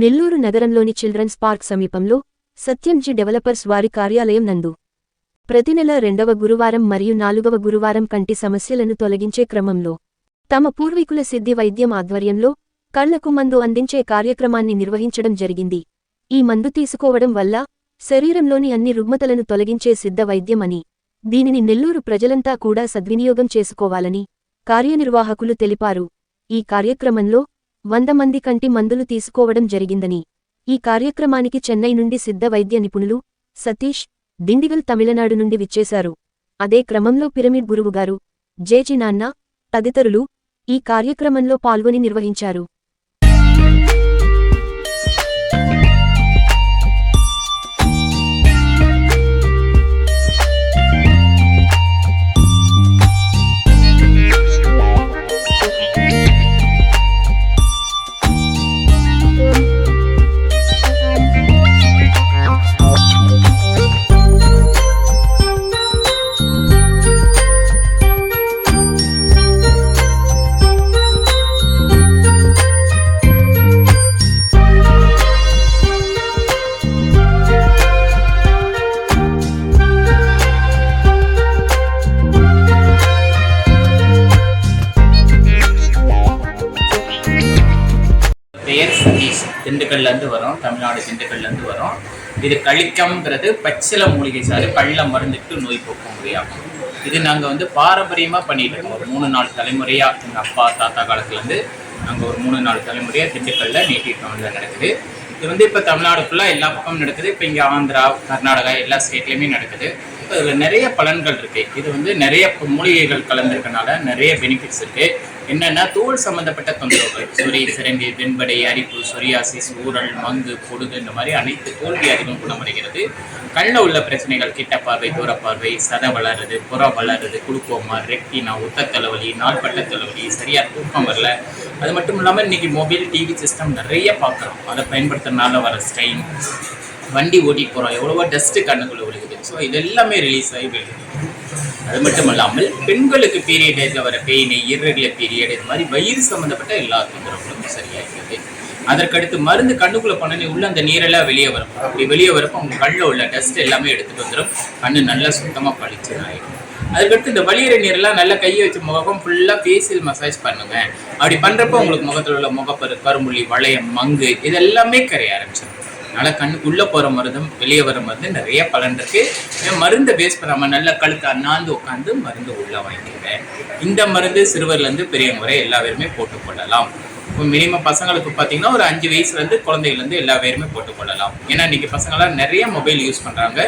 నెల్లూరు నగరంలోని children's park సమీపంలో Satyamji developers వారి కార్యాలయం నందు ప్రతి నెల రెండవ గురువారం మరియు నాలుగవ గురువారం కంటి సమస్యలను తొలగించే క్రమంలో తమ పూర్వీకుల సిద్ధి వైద్యం ఆధ్వర్యంలో కళ్ళకు మందు అందించే కార్యక్రమాన్ని నిర్వహించడం జరిగింది. ఈ మందు తీసుకోవడం వల్ల శరీరంలోని అన్ని రుగ్మతలను తొలగించే సిద్ధ వైద్యమని దీనిని నెల్లూరు ప్రజలంతా కూడా సద్వినియోగం చేసుకోవాలని కార్యనిర్వాహకులు తెలిపారు. ఈ కార్యక్రమంలో వంద మంది కంటి మందులు తీసుకోవడం జరిగిందని. ఈ కార్యక్రమానికి చెన్నై నుండి సిద్ధ వైద్య నిపుణులు సతీష్ దిండిగల్ తమిళనాడు నుండి విచ్చేశారు. అదే క్రమంలో పిరమిడ్ గురువుగారు జేచి నాన్న తదితరులు ఈ కార్యక్రమంలో పాల్గొని నిర్వహించారు. திண்டுக்கல்லேருந்து வரோம் தமிழ்நாடு திண்டுக்கல்லேருந்து வரோம். இது கழிக்கம்ங்கிறது பச்சில மூலிகை சாறு கள்ள மருந்துக்கு நோய் போக்க முடியாகும் இது நாங்கள் வந்து பாரம்பரியமாக பண்ணிட்டு இருக்கோம். ஒரு மூணு நாலு தலைமுறையாக எங்கள் அப்பா தாத்தா காலத்துலேருந்து நாங்கள் ஒரு மூணு நாலு தலைமுறையாக திண்டுக்கல்ல நேட்டிவ் டவுனில் நடக்குது. இது வந்து இப்போ தமிழ்நாடு ஃபுல்லாக எல்லா பக்கமும் நடக்குது. இப்போ இங்கே ஆந்திரா கர்நாடகா எல்லா ஸ்டேட்லேயுமே நடக்குது. இப்போ இதில் நிறைய பலன்கள் இருக்குது இது வந்து நிறைய மூலிகைகள் கலந்துருக்கனால நிறைய பெனிஃபிட்ஸ் இருக்குது என்னென்னா தோல் சம்மந்தப்பட்ட தொந்தரவுகள். சொறி சிரண்டி வெண்படை அரிப்பு சொரியாசிஸ் ஊரல் மங்கு பொடுகு இந்த மாதிரி அனைத்து தோல் வியாதிகளும் குணமடைகிறது. கண்ணில் உள்ள பிரச்சனைகள் கிட்ட பார்வை தூர பார்வை சதை வளருது புற வளருது குளுக்கோமா ரெக்டினா உத்த தலைவலி நாள்பட்ட தலைவலி சரியாக தூக்கம் வரல. அது மட்டும் இல்லாமல் இன்றைக்கி மொபைல் டிவி சிஸ்டம் நிறைய பார்க்குறோம். அதை பயன்படுத்துறதுனால வர ஸ்ட்ரெயின் வண்டி ஓட்டி போகிறோம் எவ்வளவோ டஸ்ட்டு கண்ணுக்குள்ளே ஸோ இது எல்லாமே ரிலீஸ் ஆகி விழுகுது அது மட்டும் இல்லாமல் பெண்களுக்கு பீரியட் டேஸில் வர பெயின் இர்ரெகுலர் பீரியட் இது மாதிரி வயிறு சம்மந்தப்பட்ட எல்லா தொந்தரவுகளும் சரியாகிறது அதற்கடுத்து மருந்து கண்ணுக்குள்ளே பண்ணி உள்ள அந்த நீரெல்லாம் வெளியே வரும் அப்படி வெளியே வரப்போ அவங்க கண்ணில் உள்ள டஸ்ட் எல்லாமே எடுத்துகிட்டு வந்துடும் கண்ணு நல்லா சுத்தமாக பளிச்சுன்னு ஆகிடும் அதுக்கடுத்து இந்த வலியிற நீரெல்லாம் நல்லா கையை வச்சு முகம் ஃபுல்லாக ஃபேஷியல் மசாஜ் பண்ணுங்க. அப்படி பண்ணுறப்போ உங்களுக்கு முகத்தில் உள்ள முகப்பரு கரும்புள்ளி வளையம் மங்கு இது எல்லாமே கரைய ஆரம்பிச்சிடும். அதனால் கண்ணுக்குள்ளே போகிற மருந்தும் வெளியே வர மருந்து நிறைய பலன் இருக்கு. மருந்தை பேஸ் பண்ணாமல் நல்ல கழுத்து அண்ணாந்து உட்காந்து மருந்து உள்ளே வாங்கிக்கங்க. இந்த மருந்து சிறுவர்லேருந்து பெரியவங்க வரை எல்லா பேருமே போட்டுக்கொள்ளலாம் இப்போ மினிமம் பசங்களுக்கு பார்த்தீங்கன்னா ஒரு அஞ்சு வயசுலேருந்து குழந்தைகள்லேருந்து எல்லா பேருமே போட்டுக்கொள்ளலாம் ஏன்னா இன்றைக்கி பசங்களாம் நிறைய மொபைல் யூஸ் பண்ணுறாங்க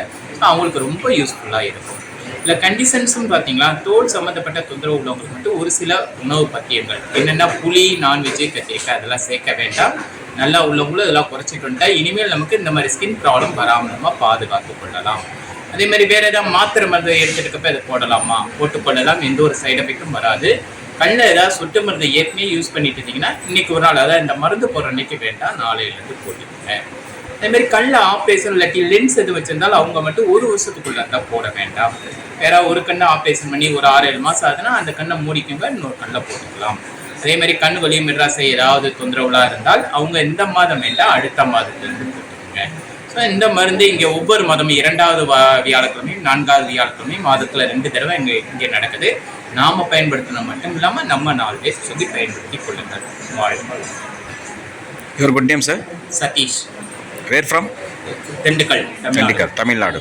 அவங்களுக்கு ரொம்ப யூஸ்ஃபுல்லாக இருக்கும். இல்லை கண்டிஷன்ஸும் பார்த்தீங்களா தோல் சம்மந்தப்பட்ட தொந்தரவு உள்ளவங்களுக்கு மட்டும் ஒரு சில உணவு பத்தியங்கள் என்னென்னா புளி நான்வெஜ்ஜு கத்திரிக்காய் அதெல்லாம் சேர்க்க வேண்டாம். நல்லா உள்ளவங்களும் இதெல்லாம் குறைச்சிட்டு வந்துட்டால் இனிமேல் நமக்கு இந்த மாதிரி ஸ்கின் ப்ராப்ளம் வராமல் நம்ம பாதுகாத்து கொள்ளலாம். அதே மாதிரி வேறு ஏதாவது மாத்திரை மருந்து எடுத்துட்டுக்கப்ப இதை போடலாமா? போட்டுக்கொள்ளலாம் எந்த ஒரு சைடு எஃபெக்ட்டும் வராது. கண்ணில் ஏதாவது சொட்டு மருந்து ஏற்கனவே யூஸ் பண்ணிட்டு இருந்தீங்கன்னா இன்னைக்கு ஒரு நாள் அதாவது இந்த மருந்து போடுற அன்னைக்கு வேண்டாம். நாளையிலேருந்து போட்டுக்கோங்க. அதே மாதிரி கண்ணில் ஆப்ரேஷன் இல்லாட்டி லென்ஸ் எது வச்சிருந்தாலும் அவங்க மட்டும் ஒரு வருஷத்துக்குள்ள தான் போட வேண்டாம். வேற ஒரு கண்ணை ஆப்ரேஷன் பண்ணி ஒரு ஆறு ஏழு மாதம் ஆகுதுன்னா அந்த கண்ணை மூடிக்கோங்க இன்னொரு கண்ணில் போட்டுக்கலாம். அதே மாதிரி கண் வலி மிராசை ஏதாவது தொந்தரவுலாம் இருந்தால் அவங்க இந்த மாதம் வேண்டாம் அடுத்த மாதத்துலேருந்து போட்டுக்கோங்க. ஸோ இந்த மருந்து இங்கே ஒவ்வொரு மாதமும் இரண்டாவது வா- வியாழக்கிழமையும் நான்காவது வியாழக்கிழமையும் மாதத்தில் ரெண்டு தடவை இங்கே இங்கே நடக்குது. நாம பயன்படுத்தின மட்டும் இல்லாமல் நம்ம நாலு பேர் சொல்லி பயன்படுத்தி கொள்ளுங்கள். வாழ்க்கை Your good name, sir? Satish. Where from? తెంటికల్ Tamil Nadu.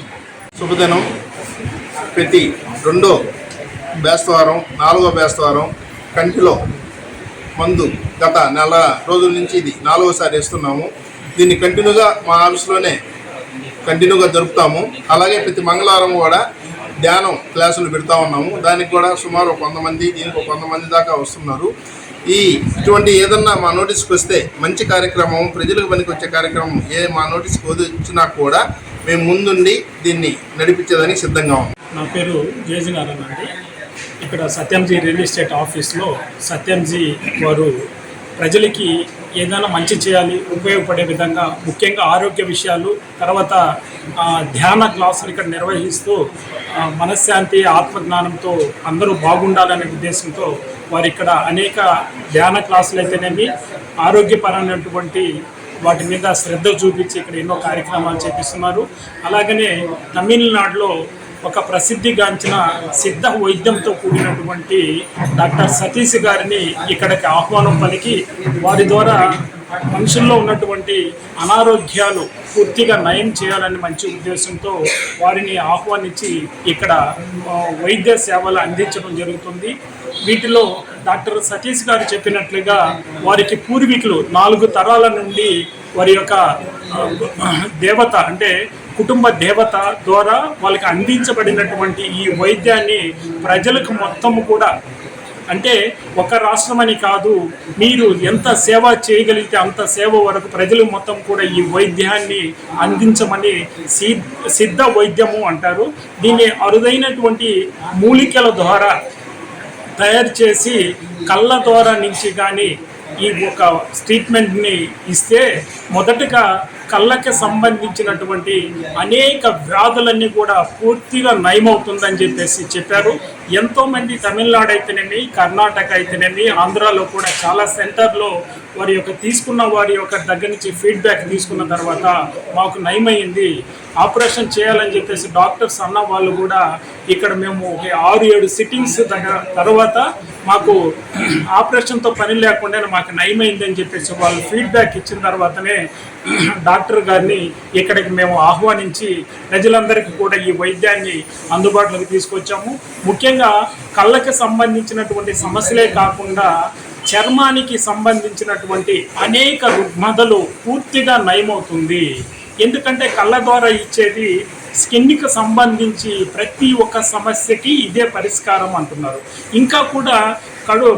శుభదినం. ప్రతి రెండో బేస్తవారం నాలుగో బేస్తవారం కంటిలో మందు గత నెల రోజుల నుంచి ఇది నాలుగోసారి ఇస్తున్నాము దీన్ని కంటిన్యూగా మా ఆఫీస్లోనే కంటిన్యూగా జరుపుతాము. అలాగే ప్రతి మంగళవారం కూడా ధ్యానం క్లాసులు పెడతా ఉన్నాము. దానికి కూడా సుమారు కొంతమంది దీనికి కొంతమంది దాకా వస్తున్నారు. ఈ ఇటువంటి ఏదన్నా మా నోటీస్కి వస్తే మంచి కార్యక్రమం ప్రజలకు పనికి వచ్చే కార్యక్రమం ఏ మా నోటీస్కి వచ్చినా కూడా మేము ముందుండి దీన్ని నడిపించేదానికి సిద్ధంగా ఉన్నాం. నా పేరు జేజినారాయణ అండి. ఇక్కడ సత్యంజీ రియల్ ఎస్టేట్ ఆఫీస్లో సత్యంజీ వారు ప్రజలకి ఏదైనా మంచి చేయాలి ఉపయోగపడే విధంగా ముఖ్యంగా ఆరోగ్య విషయాలు తర్వాత ధ్యాన క్లాసులు ఇక్కడ నిర్వహిస్తూ మనశ్శాంతి ఆత్మజ్ఞానంతో అందరూ బాగుండాలనే ఉద్దేశంతో వారు ఇక్కడ అనేక ధ్యాన క్లాసులు అయితేనేమి ఆరోగ్యపరమైనటువంటి వాటి మీద శ్రద్ధ చూపించి ఇక్కడ ఎన్నో కార్యక్రమాలు చేపిస్తున్నారు. అలాగనే తమిళనాడులో ఒక ప్రసిద్ధిగాంచిన సిద్ధ వైద్యంతో కూడినటువంటి డాక్టర్ సతీష్ గారిని ఇక్కడికి ఆహ్వానం పలికి వారి ద్వారా మనుషుల్లో ఉన్నటువంటి అనారోగ్యాలు పూర్తిగా నయం చేయాలని మంచి ఉద్దేశంతో వారిని ఆహ్వానించి ఇక్కడ వైద్య సేవలు అందించడం జరుగుతుంది. వీటిలో డాక్టర్ సతీష్ గారు చెప్పినట్లుగా వారికి పూర్వీకులు నాలుగు తరాల నుండి వారి యొక్క దేవత అంటే కుటుంబ దేవత ద్వారా వాళ్ళకి అందించబడినటువంటి ఈ వైద్యాన్ని ప్రజలకు మొత్తం కూడా అంటే ఒక రాష్ట్రం అని కాదు మీరు ఎంత సేవ చేయగలిగితే అంత సేవ వరకు ప్రజలు మొత్తం కూడా ఈ వైద్యాన్ని అందించమని సిద్ధ వైద్యము అంటారు. దీన్ని అరుదైనటువంటి మూలికల ద్వారా తయారు చేసి కళ్ళ ద్వారా నుంచి కానీ ఈ ఒక ట్రీట్మెంట్ని ఇస్తే మొదటగా కళ్ళకి సంబంధించినటువంటి అనేక వ్యాధులన్నీ కూడా పూర్తిగా నయమవుతుందని చెప్పేసి చెప్పారు. ఎంతోమంది తమిళనాడు అయితేనేమి కర్ణాటక అయితేనేమి ఆంధ్రాలో కూడా చాలా సెంటర్లో వారి యొక్క తీసుకున్న వారి యొక్క దగ్గర నుంచి ఫీడ్బ్యాక్ తీసుకున్న తర్వాత మాకు నయమైంది. ఆపరేషన్ చేయాలని చెప్పేసి డాక్టర్స్ అన్న వాళ్ళు కూడా ఇక్కడ మేము ఒక ఆరు ఏడు సిట్టింగ్స్ దగ్గర తర్వాత మాకు ఆపరేషన్తో పని లేకుండా మాకు నయమైందని చెప్పేసి వాళ్ళు ఫీడ్బ్యాక్ ఇచ్చిన తర్వాతనే డాక్టర్ గారిని ఇక్కడికి మేము ఆహ్వానించి ప్రజలందరికీ కూడా ఈ వైద్యాన్ని అందుబాటులోకి తీసుకొచ్చాము. ముఖ్యంగా కళ్ళకి సంబంధించినటువంటి సమస్యలే కాకుండా చర్మానికి సంబంధించినటువంటి అనేక రుగ్మతలు పూర్తిగా నయమవుతుంది. ఎందుకంటే కళ్ళ ద్వారా ఇచ్చేది స్కిన్కి సంబంధించి ప్రతి ఒక్క సమస్యకి ఇదే పరిష్కారం అంటున్నారు. ఇంకా కూడా కడు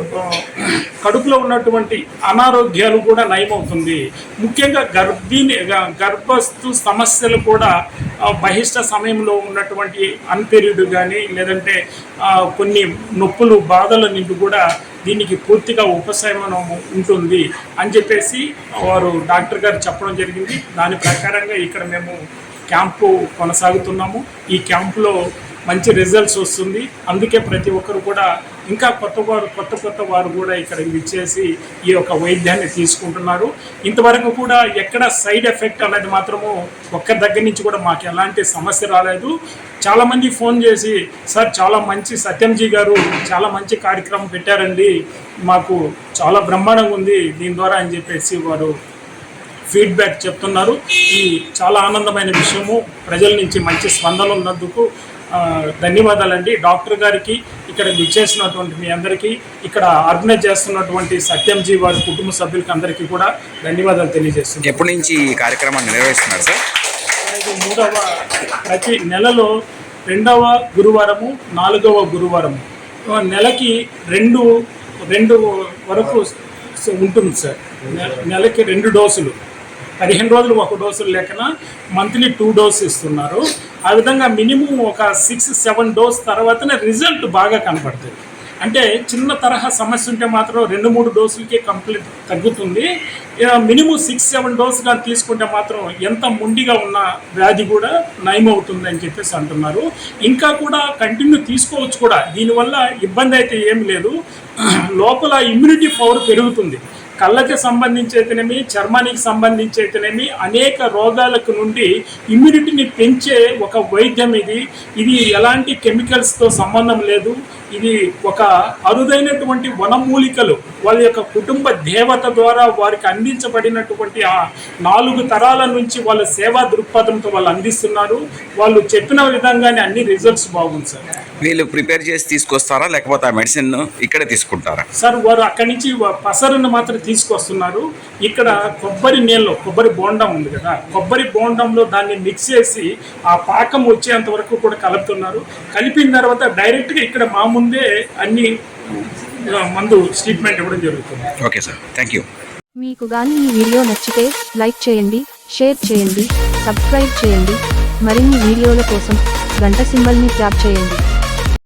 కడుపులో ఉన్నటువంటి అనారోగ్యాలు కూడా నయమవుతుంది. ముఖ్యంగా గర్భిణి గర్భస్థు సమస్యలు కూడా బహిష్ట సమయంలో ఉన్నటువంటి అన్పీరియడ్ కానీ లేదంటే కొన్ని నొప్పులు బాధల నుండి కూడా దీనికి పూర్తిగా ఉపశమనం ఉంటుంది అని చెప్పేసి వారు డాక్టర్ గారు చెప్పడం జరిగింది. దాని ప్రకారంగా ఇక్కడ మేము క్యాంపు కొనసాగుతున్నాము. ఈ క్యాంపులో మంచి రిజల్ట్స్ వస్తుంది. అందుకే ప్రతి ఒక్కరు కూడా ఇంకా కొత్త వారు కొత్త కొత్త వారు కూడా ఇక్కడ ఇచ్చేసి ఈ యొక్క వైద్యాన్ని తీసుకుంటున్నారు. ఇంతవరకు కూడా ఎక్కడ సైడ్ ఎఫెక్ట్ అనేది మాత్రము ఒక్క దగ్గర నుంచి కూడా మాకు ఎలాంటి సమస్య రాలేదు. చాలామంది ఫోన్ చేసి సార్ చాలా మంచి సత్యంజీ గారు చాలా మంచి కార్యక్రమం పెట్టారండి. మాకు చాలా బ్రహ్మాండంగా ఉంది. దీని ద్వారా అని చెప్పేసి వారు ఫీడ్బ్యాక్ చెప్తున్నారు. ఈ చాలా ఆనందమైన విషయము. ప్రజల నుంచి మంచి స్పందన ఉన్నందుకు ధన్యవాదాలండి. డాక్టర్ గారికి ఇక్కడ విచ్చేసినటువంటి మీ అందరికీ ఇక్కడ ఆర్గనైజ్ చేస్తున్నటువంటి సత్యంజీ వారి కుటుంబ సభ్యులకి అందరికీ కూడా ధన్యవాదాలు తెలియజేస్తున్నాను. ఎప్పటి నుంచి ఈ కార్యక్రమాన్ని నిర్వహిస్తున్నారు సార్? మూడవ ప్రతి నెలలో రెండవ గురువారము నాలుగవ గురువారము. నెలకి రెండు రెండు వరకు ఉంటుంది సార్. నెలకి రెండు డోసులు. పదిహేను రోజులు ఒక డోసులు లెక్కన మంత్లీ టూ డోస్ ఇస్తున్నారు. ఆ విధంగా మినిమం ఒక సిక్స్ సెవెన్ డోస్ తర్వాతనే రిజల్ట్ బాగా కనపడుతుంది అంటే చిన్న తరహా సమస్య ఉంటే మాత్రం రెండు మూడు డోసులకే కంప్లీట్ తగ్గుతుంది. మినిమం సిక్స్ సెవెన్ డోస్ కానీ తీసుకుంటే మాత్రం ఎంత ముండిగా ఉన్న వ్యాధి కూడా నయమవుతుంది అని చెప్పేసి అంటున్నారు. ఇంకా కూడా కంటిన్యూ తీసుకోవచ్చు కూడా. దీనివల్ల ఇబ్బంది అయితే ఏం లేదు. లోపల ఇమ్యూనిటీ పవర్ పెరుగుతుంది. కళ్ళకి సంబంధించి అయితేనేమి చర్మానికి సంబంధించి అయితేనేమి అనేక రోగాలకు నుండి ఇమ్యూనిటీని పెంచే ఒక వైద్యం ఇది. ఇది ఎలాంటి కెమికల్స్తో సంబంధం లేదు. ఇది ఒక అరుదైనటువంటి వనమూలికలు. వాళ్ళ యొక్క కుటుంబ దేవత ద్వారా వారికి అందించబడినటువంటి ఆ నాలుగు తరాల నుంచి వాళ్ళ సేవా దృక్పథంతో వాళ్ళు అందిస్తున్నారు. వాళ్ళు చెప్పిన విధంగానే అన్ని రిజల్ట్స్ బాగుంది సార్. వీళ్ళు ప్రిపేర్ చేసి తీసుకొస్తారా? లేకపోతే ఆ మెడిసిన్ ఇక్కడే తీసుకుంటారా? సార్ వారు అక్కడి నుంచి పసరును మాత్రం తీసుకొస్తున్నారు. ఇక్కడ కొబ్బరి నీళ్ళు కొబ్బరి బోండం ఉంది కదా. కొబ్బరి బోండంలో దాన్ని మిక్స్ చేసి ఆ పాకం వచ్చేంత వరకు కూడా కలుపుతున్నారు. కలిపిన తర్వాత డైరెక్ట్గా ఇక్కడ మా ముందే అన్ని మందు ట్రీట్మెంట్ ఇవ్వడం జరుగుతుంది. Okay sir. థ్యాంక్ యూ మీకు గాని ఈ వీడియో నచ్చితే లైక్ చేయండి షేర్ చేయండి సబ్స్క్రైబ్ చేయండి. మరిన్ని వీడియోల కోసం గంట సింబల్ని ట్యాప్ చేయండి.